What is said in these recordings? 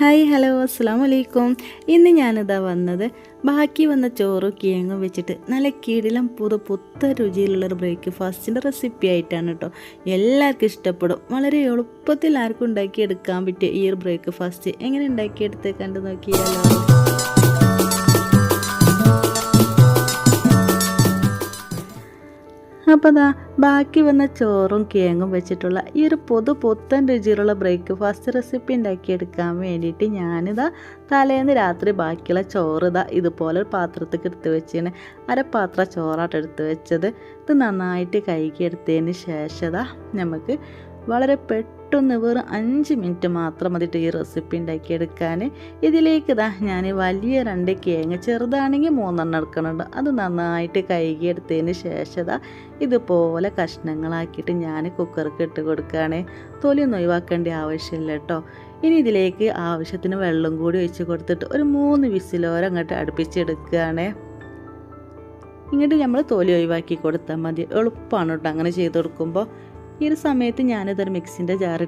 Hi hello അസ്സാം വലൈക്കും ഇന്ന് ഞാനിതാ വന്നത് ബാക്കി വന്ന ചോറും കിഴങ്ങും വെച്ചിട്ട് നല്ല കിടിലം പുതു പുത്ത രുചിയിലുള്ളൊരു ബ്രേക്ക്ഫാസ്റ്റിന്റെ റെസിപ്പി ആയിട്ടാണ് കേട്ടോ എല്ലാവർക്കും ഇഷ്ടപ്പെടും. വളരെ എളുപ്പത്തിൽ ആർക്കും ഉണ്ടാക്കിയെടുക്കാൻ പറ്റിയ ഈ ഒരു ബ്രേക്ക്ഫാസ്റ്റ്. എങ്ങനെ ഉണ്ടാക്കിയെടുത്ത് കണ്ടു നോക്കിയാലോ? അപ്പോൾ അതാ ബാക്കി വന്ന ചോറും കേങ്ങും വെച്ചിട്ടുള്ള ഈ ഒരു പൊതു പുത്തൻ രുചിയിലുള്ള ബ്രേക്ക്ഫാസ്റ്റ് റെസിപ്പി ഉണ്ടാക്കിയെടുക്കാൻ വേണ്ടിയിട്ട് ഞാനിതാ തലേന്ന് രാത്രി ബാക്കിയുള്ള ചോറ് ഇതാ ഇതുപോലെ ഒരു പാത്രത്തിൽ എടുത്ത് വെച്ചതിന് അരപ്പാത്ര ചോറാട്ട് എടുത്ത് വെച്ചത്. ഇത് നന്നായിട്ട് കഴുകിയെടുത്തതിന് ശേഷം ഇതാ നമുക്ക് വളരെ പെട്ടെന്ന് വെറും അഞ്ച് മിനിറ്റ് മാത്രം മതിട്ട് ഈ റെസിപ്പി ഉണ്ടാക്കിയെടുക്കാൻ ഇതിലേക്ക് ഇതാ ഞാൻ വലിയ രണ്ട് കേങ്ങ് ചെറുതാണെങ്കിൽ മൂന്നെണ്ണം എടുക്കുന്നുണ്ട് അത് നന്നായിട്ട് കഴുകിയെടുത്തതിന് ശേഷം ഇതാ ഇതുപോലെ കഷ്ണങ്ങളാക്കിയിട്ട് ഞാൻ കുക്കർക്ക് ഇട്ട് കൊടുക്കുകയാണ്. തൊലിയൊന്നും ഒഴിവാക്കേണ്ട ആവശ്യമില്ല കേട്ടോ ഇനി ഇതിലേക്ക് ആവശ്യത്തിന് വെള്ളം കൂടി ഒഴിച്ച് കൊടുത്തിട്ട് ഒരു മൂന്ന് വിസിലോരം അങ്ങോട്ട് അടുപ്പിച്ചെടുക്കുകയാണ്. ഇങ്ങോട്ട് നമ്മൾ തൊലി ഒഴിവാക്കി കൊടുത്താൽ മതി. എളുപ്പമാണ് കേട്ടോ അങ്ങനെ ചെയ്ത് കൊടുക്കുമ്പോൾ. ഈ ഒരു സമയത്ത് ഞാനിതൊരു മിക്സിന്റെ ജാർ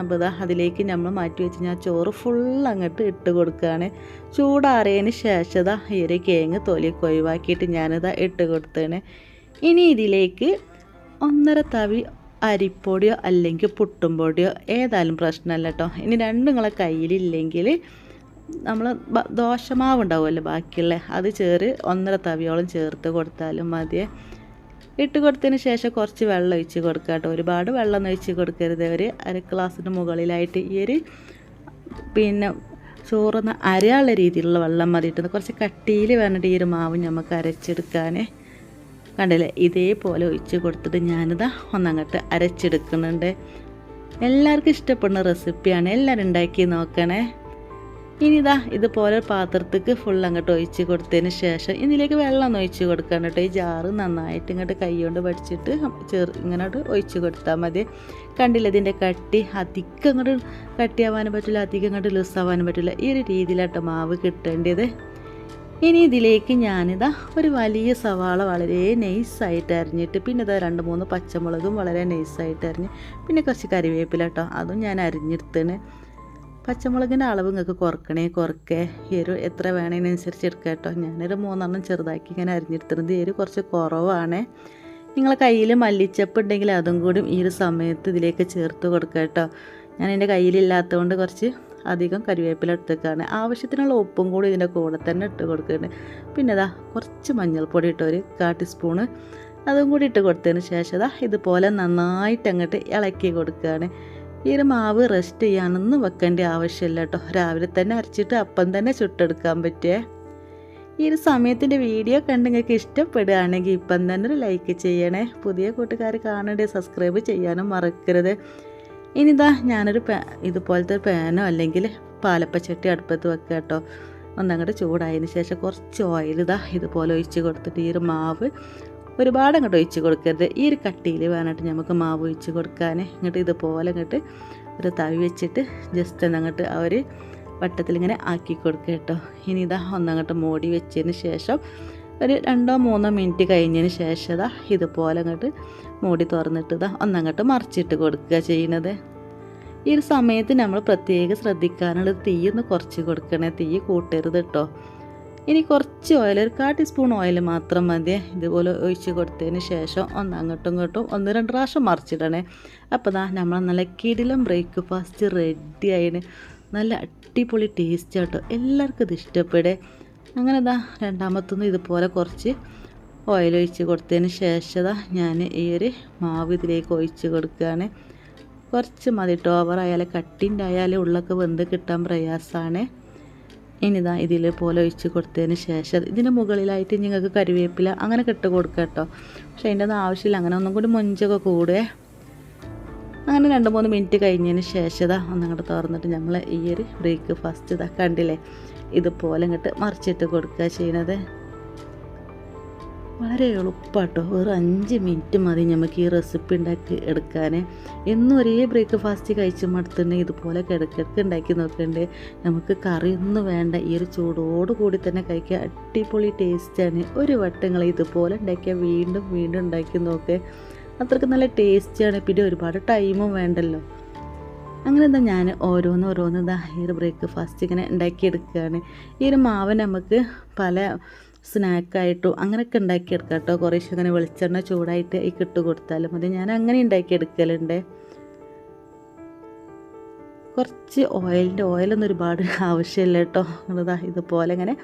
അപ്പോൾ ഇതാ അതിലേക്ക് നമ്മൾ മാറ്റി വെച്ച് ഞാൻ ചോറ് ഫുൾ അങ്ങോട്ട് ഇട്ട് കൊടുക്കുകയാണ്. ചൂടാറിയതിന് ശേഷം അതാ ഈ ഒരു കേങ്ങ് തൊലിയൊക്കെ ഒഴിവാക്കിയിട്ട് ഞാനിതാ ഇട്ട് കൊടുത്താണ്. ഇനി ഇതിലേക്ക് ഒന്നര തവി അരിപ്പൊടിയോ അല്ലെങ്കിൽ പുട്ടും പൊടിയോ ഏതായാലും പ്രശ്നമല്ല കേട്ടോ. ഇനി രണ്ടും നിങ്ങളെ കയ്യിലില്ലെങ്കിൽ നമ്മൾ ദോശമാവ് ഉണ്ടാവുമല്ലോ ബാക്കിയുള്ള. അത് ചേർ ഒന്നര തവിയോളം ചേർത്ത് കൊടുത്താലും മതിയേ. ഇട്ട് കൊടുത്തതിന് ശേഷം കുറച്ച് വെള്ളം ഒഴിച്ച് കൊടുക്കുക കേട്ടോ. ഒരുപാട് വെള്ളം ഒഴിച്ച് കൊടുക്കരുത്. ഒരു അര ഗ്ലാസ്സിന് മുകളിലായിട്ട് ഈ ഒരു പിന്നെ ചോറുന്ന അരയുള്ള രീതിയിലുള്ള വെള്ളം മതിയിട്ട് കുറച്ച് കട്ടിയിൽ വേണ്ടിട്ട് ഈ ഒരു മാവ് നമുക്ക് അരച്ചെടുക്കാൻ കണ്ടില്ലേ? ഇതേപോലെ ഒഴിച്ച് കൊടുത്തിട്ട് ഞാനിതാ ഒന്നങ്ങോട്ട് അരച്ചെടുക്കുന്നുണ്ട്. എല്ലാവർക്കും ഇഷ്ടപ്പെടുന്ന റെസിപ്പിയാണ് എല്ലാവരും ഉണ്ടാക്കി നോക്കണേ. ഇനി ഇതാ ഇതുപോലെ പാത്രത്തേക്ക് ഫുൾ അങ്ങോട്ട് ഒഴിച്ച് കൊടുത്തതിന് ശേഷം ഇതിലേക്ക് വെള്ളം ഒഴിച്ച് കൊടുക്കണം കേട്ടോ. ഈ ജാറ് നന്നായിട്ട് ഇങ്ങോട്ട് കൈ കൊണ്ട് പഠിച്ചിട്ട് ചെറു ഇങ്ങോട്ട് ഒഴിച്ച് കൊടുത്താൽ മതി. കണ്ടില്ല ഇതിന്റെ കട്ടി? അധികം അങ്ങോട്ട് കട്ടിയാവാനും പറ്റില്ല അധികം അങ്ങോട്ട് ലൂസാവാനും പറ്റില്ല ഈ ഒരു രീതിയിലാട്ടോ മാവ് കിട്ടേണ്ടത്. ഇനി ഇതിലേക്ക് ഞാനിതാ ഒരു വലിയ സവാള വളരെ നൈസായിട്ട് അരിഞ്ഞിട്ട് പിന്നെ ഇതാ രണ്ട് മൂന്ന് പച്ചമുളകും വളരെ നൈസായിട്ട് അരിഞ്ഞ് പിന്നെ കുറച്ച് കറിവേപ്പില കേട്ടോ. അതും ഞാൻ അരിഞ്ഞെടുത്തേണ്. പച്ചമുളകിന്റെ അളവ് നിങ്ങൾക്ക് കുറക്കണേ കുറക്കേ. എരു എത്ര വേണതിനനുസരിച്ച് എടുക്കുക കേട്ടോ. ഞാനൊരു മൂന്നെണ്ണം ചെറുതാക്കി ഇങ്ങനെ അരിഞ്ഞെടുത്തിരുന്നത് എരു കുറച്ച് കുറവാണ്. നിങ്ങളെ കയ്യിൽ മല്ലിച്ചപ്പ് ഉണ്ടെങ്കിൽ അതും കൂടി ഈ ഒരു സമയത്ത് ഇതിലേക്ക് ചേർത്ത് കൊടുക്കുക കേട്ടോ. ഞാൻ എന്റെ കയ്യിലില്ലാത്തതുകൊണ്ട് കുറച്ച് അധികം കരിവേപ്പില എടുത്തേക്കാണ്. ആവശ്യത്തിനുള്ള ഉപ്പും കൂടി ഇതിന്റെ കൂടെ തന്നെ ഇട്ട് കൊടുക്കുന്നുണ്ട് പിന്നെ ഇതാ കുറച്ച് മഞ്ഞൾപ്പൊടി ഇട്ട് ഒരു കാ ടീസ്പൂണ് അതും കൂടി ഇട്ട് കൊടുത്തതിന് ശേഷം ഇതാ ഇതുപോലെ നന്നായിട്ട് അങ്ങോട്ട് ഇളക്കി കൊടുക്കുകയാണ് ഈ ഒരു മാവ് റെസ്റ്റ് ചെയ്യാനൊന്നും വെക്കേണ്ട ആവശ്യമില്ല കേട്ടോ. രാവിലെ തന്നെ അരച്ചിട്ട് അപ്പം തന്നെ ചുട്ടെടുക്കാൻ പറ്റിയേ ഈ ഒരു സമയത്തിന്റെ വീഡിയോ കണ്ട് നിങ്ങൾക്ക് ഇഷ്ടപ്പെടുകയാണെങ്കിൽ ഇപ്പം തന്നെ ഒരു ലൈക്ക് ചെയ്യണേ. പുതിയ കൂട്ടുകാർ കാണണ്ടേ സബ്സ്ക്രൈബ് ചെയ്യാനും മറക്കരുത്. ഇനിതാ ഞാനൊരു പാ ഇതുപോലത്തെ പാനോ അല്ലെങ്കിൽ പാലപ്പച്ചട്ടി അടുപ്പത്ത് വെക്കുക കേട്ടോ. ഒന്നങ്ങോട്ട് ചൂടായതിന് ശേഷം കുറച്ച് ഓയിൽ ഇതാ ഇതുപോലെ ഒഴിച്ച് കൊടുത്തിട്ട് ഈ ഒരു മാവ് ഒരുപാട് അങ്ങോട്ട് ഒഴിച്ച് കൊടുക്കരുത്. ഈ ഒരു കട്ടിയിൽ വേണ്ടിയിട്ട് നമുക്ക് മാവ് ഒഴിച്ച് കൊടുക്കാൻ ഇങ്ങോട്ട് ഇതുപോലെ ഇങ്ങോട്ട് ഒരു തവി വെച്ചിട്ട് ജസ്റ്റ് എന്നങ്ങോട്ട് ആ ഒരു വട്ടത്തിൽ ഇങ്ങനെ ആക്കി കൊടുക്കുക കേട്ടോ. ഇനി ഇതാ ഒന്നങ്ങോട്ട് മോടി വെച്ചതിന് ശേഷം ഒരു രണ്ടോ മൂന്നോ മിനിറ്റ് കഴിഞ്ഞതിന് ശേഷം ഇതാ ഇതുപോലെ അങ്ങോട്ട് മൂടി തുറന്നിട്ട് ഇതാ ഒന്നങ്ങോട്ട് മറിച്ചിട്ട് കൊടുക്കുക ചെയ്യുന്നത് ഈ ഒരു സമയത്ത് നമ്മൾ പ്രത്യേകം ശ്രദ്ധിക്കാനുള്ളത് തീ ഒന്ന് കുറച്ച് കൊടുക്കണേ. തീ കൂട്ടരുത് കേട്ടോ. ഇനി കുറച്ച് ഓയിൽ ഒരു കാ ടീസ്പൂൺ ഓയിൽ മാത്രം മതി. ഇതുപോലെ ഒഴിച്ച് കൊടുത്തതിന് ശേഷം ഒന്ന് അങ്ങോട്ടും ഇങ്ങോട്ടും ഒന്ന് രണ്ട് പ്രാവശ്യം മറിച്ചിടണേ. അപ്പോൾ ദാ നമ്മൾ നല്ല കിടിലം ബ്രേക്ക്ഫാസ്റ്റ് റെഡി ആയിന്. നല്ല അടിപൊളി ടേസ്റ്റ് ആട്ടോ. എല്ലാവർക്കും ഇത് ഇഷ്ടപ്പെടേ. അങ്ങനെ ദാ രണ്ടാമത്തൊന്ന് ഇതുപോലെ കുറച്ച് ഓയിൽ ഒഴിച്ച് കൊടുത്തതിന് ശേഷം ഞാൻ ഈ ഒരു മാവ് ഇതിലേക്ക് ഒഴിച്ച് കൊടുക്കുകയാണ് കുറച്ച് മതി. കേട്ടോ ഓവറായാലും കട്ടിന്റെ ആയാലും ഉള്ളൊക്കെ വെന്ത് കിട്ടാൻ പ്രയാസമാണ് ഇനിതാ ഇതിൽ പോലെ ഒഴിച്ച് കൊടുത്തതിന് ശേഷം ഇതിന് മുകളിലായിട്ട് നിങ്ങൾക്ക് കറിവേപ്പില അങ്ങനെ കെട്ട് കൊടുക്കുക കേട്ടോ. പക്ഷേ അതിന്റെ ഒന്നും ആവശ്യമില്ല. അങ്ങനെ ഒന്നും കൂടി മൊഞ്ചൊക്കെ കൂടെ. അങ്ങനെ രണ്ട് മൂന്ന് മിനിറ്റ് കഴിഞ്ഞതിന് ശേഷം ഇതാ ഒന്നങ്ങോട്ട് തുറന്നിട്ട് നമ്മൾ ഈ ഒരു ബ്രേക്ക്ഫാസ്റ്റ് ഇതാ കണ്ടില്ലേ? ഇതുപോലെ ഇങ്ങോട്ട് മറിച്ചിട്ട് കൊടുക്കുക ചെയ്യുന്നത് വളരെ എളുപ്പമാട്ടോ വെറും അഞ്ച് മിനിറ്റ് മതി നമുക്ക് ഈ റെസിപ്പി ഉണ്ടാക്കി എടുക്കാൻ എന്നും ഒരേ ബ്രേക്ക്ഫാസ്റ്റ് കഴിച്ച് മടുത്തുണ്ടെങ്കിൽ ഇതുപോലെ കിടക്കിടക്ക് ഉണ്ടാക്കി നോക്കണ്ടേ. നമുക്ക് കറിയൊന്നും വേണ്ട. ഈ ഒരു ചൂടോട് കൂടി തന്നെ കഴിക്കാൻ അടിപൊളി ടേസ്റ്റാണ് ഒരു വട്ടങ്ങൾ ഇതുപോലെ ഉണ്ടാക്കിയാൽ വീണ്ടും വീണ്ടും ഉണ്ടാക്കി നോക്കേ. അത്രയ്ക്ക് നല്ല ടേസ്റ്റിയാണ് പിന്നെ ഒരുപാട് ടൈമും വേണ്ടല്ലോ. അങ്ങനെ എന്താ ഞാൻ ഓരോന്ന് ഓരോന്ന് ഇതാ ഈ ഒരു ബ്രേക്ക്ഫാസ്റ്റ് ഇങ്ങനെ ഉണ്ടാക്കിയെടുക്കുകയാണ് ഈ ഒരു മാവ് നമുക്ക് പല സ്നാക്കായിട്ടും അങ്ങനെയൊക്കെ ഉണ്ടാക്കിയെടുക്കാം കേട്ടോ. കുറേശ്ശെ അങ്ങനെ വെളിച്ചെണ്ണ ചൂടായിട്ട് ഈ കിട്ട് കൊടുത്താലും മതി. ഞാൻ അങ്ങനെ ഉണ്ടാക്കിയെടുക്കലുണ്ട്. കുറച്ച് ഓയിലിന്റെ ഓയിലൊന്നും ഒരുപാട് ആവശ്യമില്ല കേട്ടോ. ഇതാ ഇതുപോലെ ഇങ്ങനെ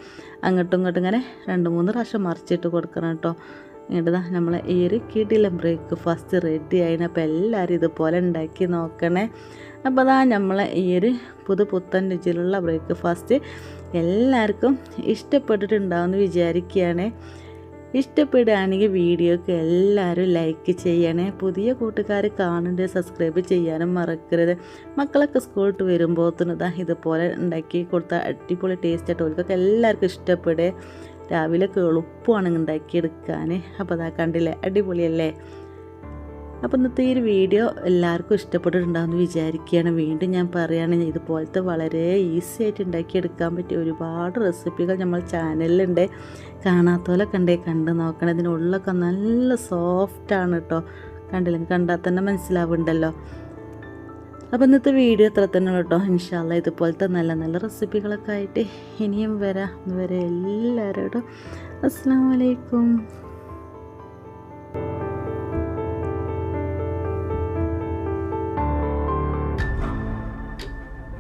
അങ്ങോട്ടും ഇങ്ങോട്ടും ഇങ്ങനെ രണ്ട് മൂന്ന് പ്രാവശ്യം മറിച്ചിട്ട് കൊടുക്കണം കേട്ടോ. എന്നിട്ട് നമ്മൾ ഈ ഒരു കിടില ബ്രേക്ക്ഫാസ്റ്റ് റെഡി ആയിന് അപ്പോൾ എല്ലാവരും ഇതുപോലെ ഉണ്ടാക്കി നോക്കണേ. അപ്പോൾ അതാ നമ്മളെ ഈ ഒരു പുതു പുത്തൻ രുചിയിലുള്ള ബ്രേക്ക്ഫാസ്റ്റ് എല്ലാവർക്കും ഇഷ്ടപ്പെട്ടിട്ടുണ്ടാവുമെന്ന് വിചാരിക്കുകയാണ്. ഇഷ്ടപ്പെടുകയാണെങ്കിൽ വീഡിയോക്ക് എല്ലാവരും ലൈക്ക് ചെയ്യണേ. പുതിയ കൂട്ടുകാർ കാണുന്നുണ്ട് സബ്സ്ക്രൈബ് ചെയ്യാനും മറക്കരുത്. മക്കളൊക്കെ സ്കൂളിട്ട് വരുമ്പോഴത്തേനതാ ഇതുപോലെ ഉണ്ടാക്കി കൊടുത്ത അടിപൊളി ടേസ്റ്റ് ആയിട്ട് ഓർക്കൊക്കെ എല്ലാവർക്കും ഇഷ്ടപ്പെടുക. രാവിലെയൊക്കെ എളുപ്പമാണ് ഉണ്ടാക്കിയെടുക്കാൻ. അപ്പോൾ അതാ കണ്ടില്ലേ? അടിപൊളിയല്ലേ? അപ്പോൾ ഇന്നത്തെ ഈ ഒരു വീഡിയോ എല്ലാവർക്കും ഇഷ്ടപ്പെട്ടിട്ടുണ്ടാകുമെന്ന് വിചാരിക്കുകയാണ്. വീണ്ടും ഞാൻ പറയുകയാണ് ഇതുപോലത്തെ വളരെ ഈസി ആയിട്ട് ഉണ്ടാക്കിയെടുക്കാൻ പറ്റിയ ഒരുപാട് റെസിപ്പികൾ നമ്മൾ ചാനലിലുണ്ട് കാണാത്തോലെ കണ്ടേ കണ്ട് നോക്കണം. ഇതിനുള്ളൊക്കെ നല്ല സോഫ്റ്റാണ് കേട്ടോ കണ്ടില്ല? കണ്ടാൽ തന്നെ മനസ്സിലാവുണ്ടല്ലോ അപ്പോൾ ഇന്നത്തെ വീഡിയോ അത്ര തന്നെ കേട്ടോ ഇൻഷാല്ല ഇതുപോലത്തെ നല്ല നല്ല റെസിപ്പികളൊക്കെ ആയിട്ട് ഇനിയും വരാം. വരെ എല്ലാവരോടും അസ്സാം വലൈക്കും